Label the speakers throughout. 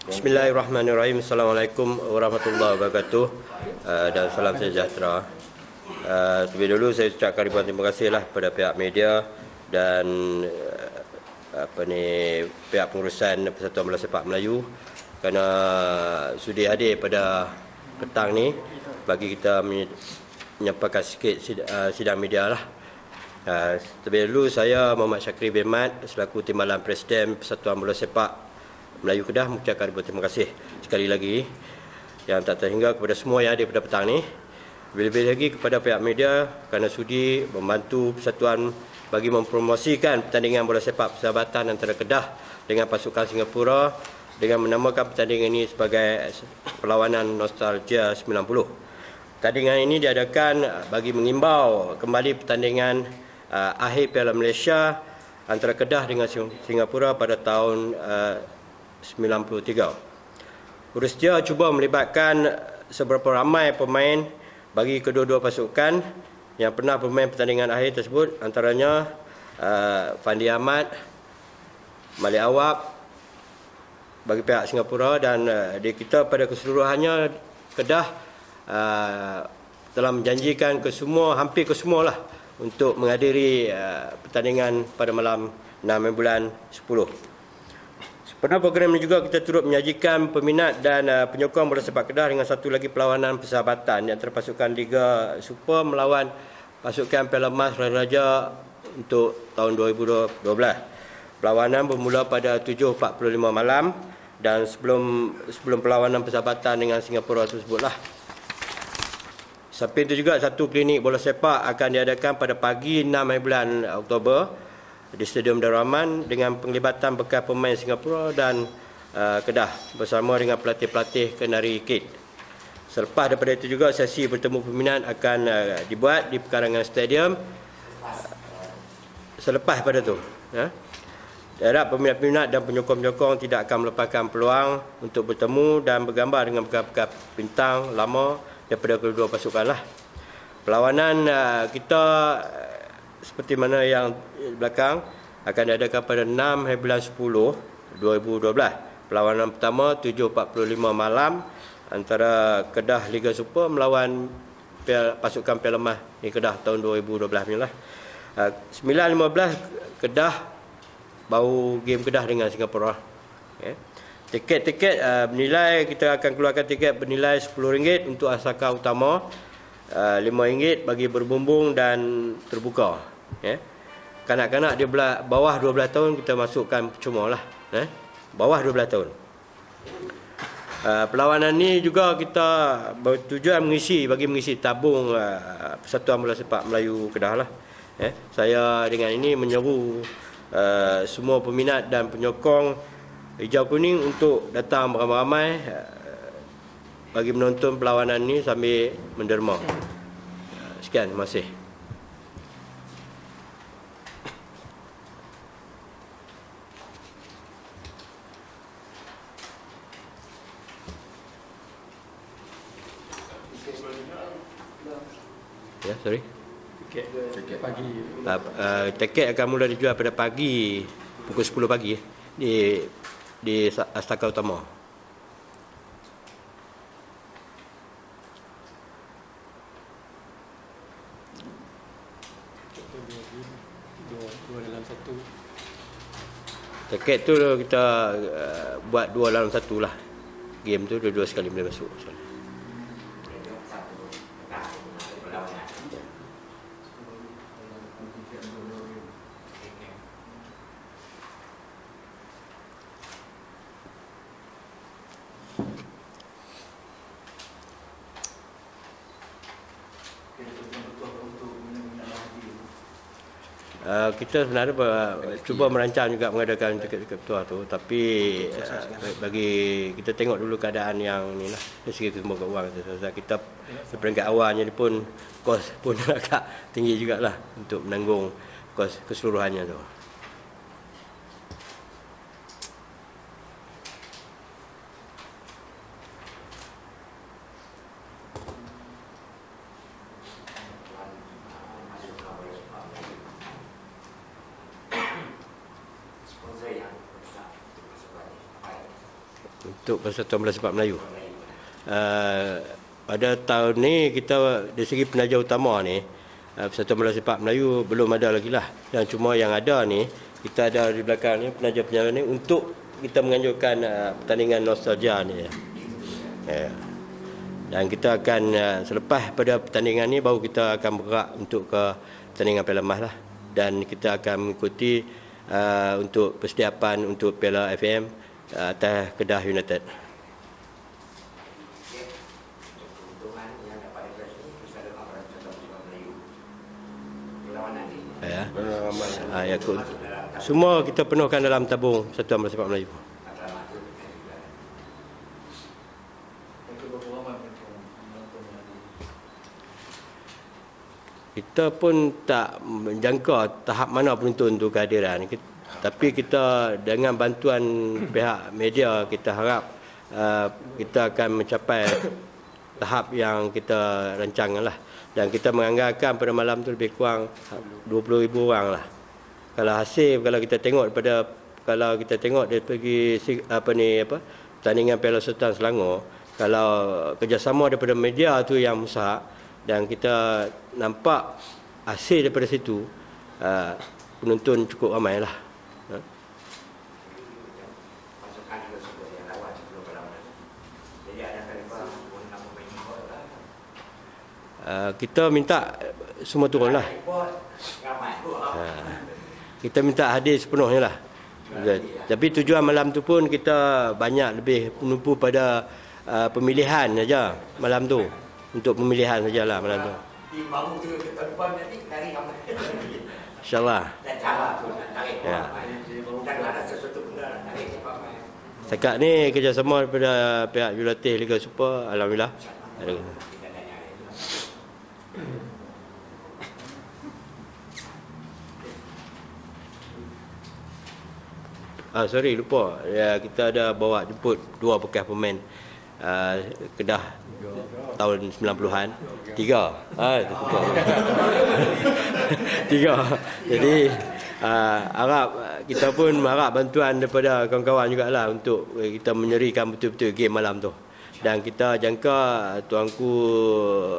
Speaker 1: Bismillahirrahmanirrahim. Assalamualaikum warahmatullahi wabarakatuh uh, dan salam sejahtera. Uh, terlebih dahulu saya ucapkan ribuan terima kasih lah kepada pihak media dan uh, apa ni pihak pengurusan Persatuan Bola Sepak Melayu kerana sudi hadir pada petang ni bagi kita menyampaikan sikit sidang media lah. Terlebih dahulu saya Muhammad Syakri bin Mat selaku Timbalan Presiden Persatuan Bola Sepak Melayu Kedah mengucapkan ribuan terima kasih sekali lagi yang tak terhingga kepada semua yang ada pada petang ni. Lebih-lebih lagi kepada pihak media kerana sudi membantu persatuan bagi mempromosikan pertandingan bola sepak persahabatan antara Kedah dengan pasukan Singapura dengan menamakan pertandingan ini sebagai perlawanan nostalgia 90. Pertandingan ini diadakan bagi mengimbau kembali pertandingan uh, akhir Piala Malaysia antara Kedah dengan Singapura pada tahun uh, 93. Rusia cuba melibatkan seberapa ramai pemain bagi kedua-dua pasukan yang pernah bermain pertandingan akhir tersebut antaranya uh, Fandi Ahmad, Malik Awab bagi pihak Singapura dan uh, di kita pada keseluruhannya Kedah uh, telah menjanjikan ke semua hampir ke semua lah untuk menghadiri uh, pertandingan pada malam 6 bulan 10. Pada program ini juga kita turut menyajikan peminat dan uh, penyokong bola sepak Kedah dengan satu lagi perlawanan persahabatan yang terpasukan Liga Super melawan pasukan Piala Mas Raja untuk tahun 2012. Perlawanan bermula pada 7.45 malam dan sebelum sebelum perlawanan persahabatan dengan Singapura tersebutlah. Sampai itu juga satu klinik bola sepak akan diadakan pada pagi 6 bulan Oktober di Stadium Darul Rahman dengan penglibatan bekas pemain Singapura dan uh, Kedah bersama dengan pelatih-pelatih Kenari Kid. Selepas daripada itu juga sesi bertemu peminat akan uh, dibuat di pekarangan stadium uh, selepas pada itu. Ya. Harap peminat-peminat dan penyokong-penyokong tidak akan melepaskan peluang untuk bertemu dan bergambar dengan bekas-bekas bintang lama daripada kedua pasukan lah. Perlawanan uh, kita seperti mana yang belakang akan diadakan pada 6 bulan 10 2012. Perlawanan pertama 7.45 malam antara Kedah Liga Super melawan pasukan Piala Mah di Kedah tahun 2012 ni lah. 9.15 Kedah baru game Kedah dengan Singapura. Okay. Tiket-tiket uh, bernilai kita akan keluarkan tiket bernilai RM10 untuk asaka utama. RM5 bagi berbumbung dan terbuka ya. Kanak-kanak dia belah, bawah 12 tahun kita masukkan percuma lah. Ya. Bawah 12 tahun. Uh, perlawanan ni juga kita bertujuan mengisi bagi mengisi tabung uh, Persatuan Bola Sepak Melayu Kedah lah. Ya. Saya dengan ini menyeru uh, semua peminat dan penyokong hijau kuning untuk datang beramai-ramai uh, bagi menonton perlawanan ni sambil menderma. Sekian, terima kasih. Ya, sorry. Tiket, tiket pagi. Uh, uh, tiket akan mula dijual pada pagi pukul 10 pagi di di Astaka Utama. Tiket tu kita uh, buat dua dalam satu lah. Game tu dua-dua sekali boleh masuk. Sorry. Uh, kita sebenarnya uh, cuba merancang juga mengadakan tiket-tiket ketua tu. Tapi uh, bagi kita tengok dulu keadaan yang ni lah. Dari segi semua keuangan kita kita peringkat awalnya ni pun kos pun agak tinggi jugalah untuk menanggung kos keseluruhannya tu. Untuk Persatuan Bola Sepak Melayu. Uh, pada tahun ni kita dari segi penaja utama ni uh, Persatuan Bola Sepak Melayu belum ada lagi lah. Dan cuma yang ada ni kita ada di belakang ni penaja-penaja ni untuk kita menganjurkan uh, pertandingan nostalgia ni. Yeah. Dan kita akan uh, selepas pada pertandingan ni baru kita akan bergerak untuk ke pertandingan Piala Mas lah. Dan kita akan mengikuti uh, untuk persiapan untuk Piala FM atas Kedah United. Ya. Ah, ya, semua kita penuhkan dalam tabung Satuan Bola Sepak Melayu. Kita pun tak menjangka tahap mana penonton itu kehadiran. Tapi kita dengan bantuan pihak media kita harap uh, kita akan mencapai tahap yang kita rancangkan lah dan kita menganggarkan pada malam tu lebih kurang 20,000 orang lah. Kalau hasil kalau kita tengok daripada kalau kita tengok dari pergi apa ni apa pertandingan Piala Sultan Selangor, kalau kerjasama daripada media tu yang besar dan kita nampak hasil daripada situ uh, penonton cukup ramai lah. Uh, kita minta semua turun lah. Uh, kita minta hadir sepenuhnya lah. Tapi tujuan malam tu pun kita banyak lebih menumpu pada uh, pemilihan saja malam tu. Untuk pemilihan sajalah malam tu. InsyaAllah. Ya. Sekat ni kerjasama daripada pihak Julatih Liga Super. Alhamdulillah. Alhamdulillah. Ah sorry lupa. Ya kita ada bawa jemput dua bekas pemain uh, Kedah tahun 90-an. Tiga. Ah Tiga. Jadi uh, harap kita pun harap bantuan daripada kawan-kawan jugalah untuk kita menyerikan betul-betul game malam tu. Dan kita jangka tuanku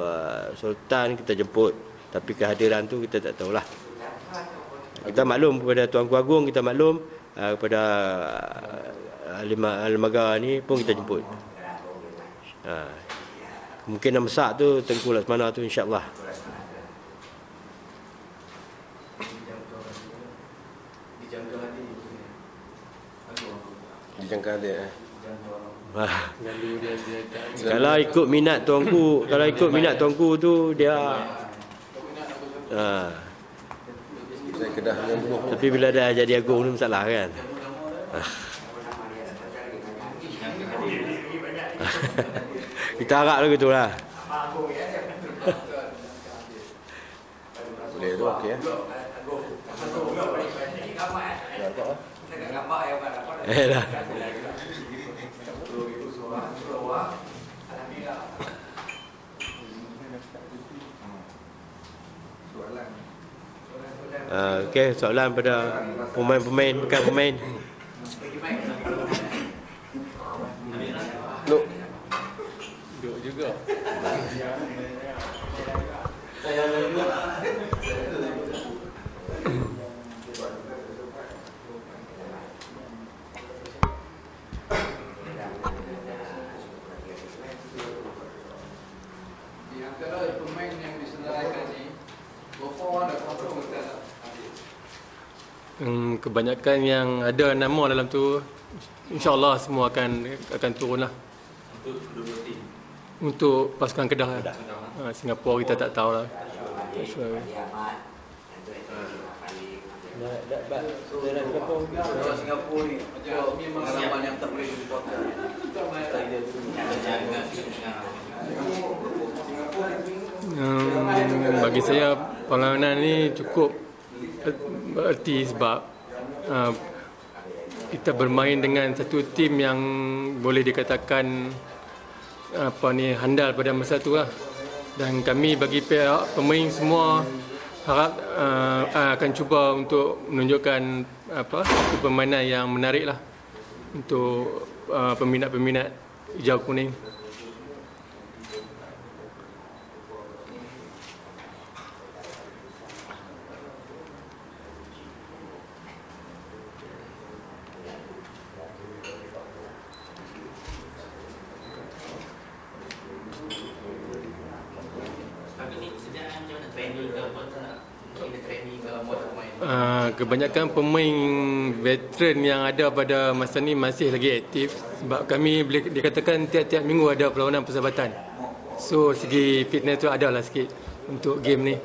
Speaker 1: uh, Sultan kita jemput. Tapi kehadiran tu kita tak tahulah. Kita maklum kepada tuanku Agung kita maklum uh, kepada uh, lima lembaga ni pun kita jemput. Uh, mungkin yang besar tu Tengku Lasmana tu insyaAllah.
Speaker 2: Dijangka dia eh.
Speaker 1: Ah. kalau ikut minat tuanku, kalau ikut minat tuanku tu dia.
Speaker 2: Saya kedah dengan
Speaker 1: Tapi bila dah jadi agung ni masalah kan. Kita harap lah gitu lah.
Speaker 2: Boleh tu okey ya.
Speaker 1: Eh dah. Uh, Okey, soalan pada pemain-pemain, bukan pemain.
Speaker 3: Juga.
Speaker 4: Di antara pemain yang disenaraikan ni, berapa orang dah confirm Ustaz?
Speaker 3: Hmm, kebanyakan yang ada nama dalam tu insyaallah semua akan akan turun lah. Untuk pasukan Kedah. Kedah. Ha, Singapura kita tak tahu lah. Tak sure.
Speaker 4: Kalau Singapura ni, macam pengalaman yang tak boleh dilupakan.
Speaker 3: Hmm, bagi saya pengalaman ni cukup bererti sebab uh, kita bermain dengan satu tim yang boleh dikatakan apa ni handal pada masa tu lah dan kami bagi pihak pemain semua harap uh, akan cuba untuk menunjukkan apa permainan yang menarik lah untuk uh, peminat-peminat hijau kuning.
Speaker 5: Tapi ni sediaan macam mana training ke apa tu nak kena training ke buat pemain.
Speaker 3: Uh, kebanyakan pemain veteran yang ada pada masa ni masih lagi aktif sebab kami boleh dikatakan tiap-tiap minggu ada perlawanan persahabatan. So segi fitness tu ada lah sikit untuk game ni.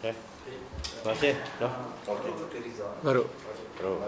Speaker 2: Ya. Terima kasih. Noh.
Speaker 3: Baru.
Speaker 2: Terus.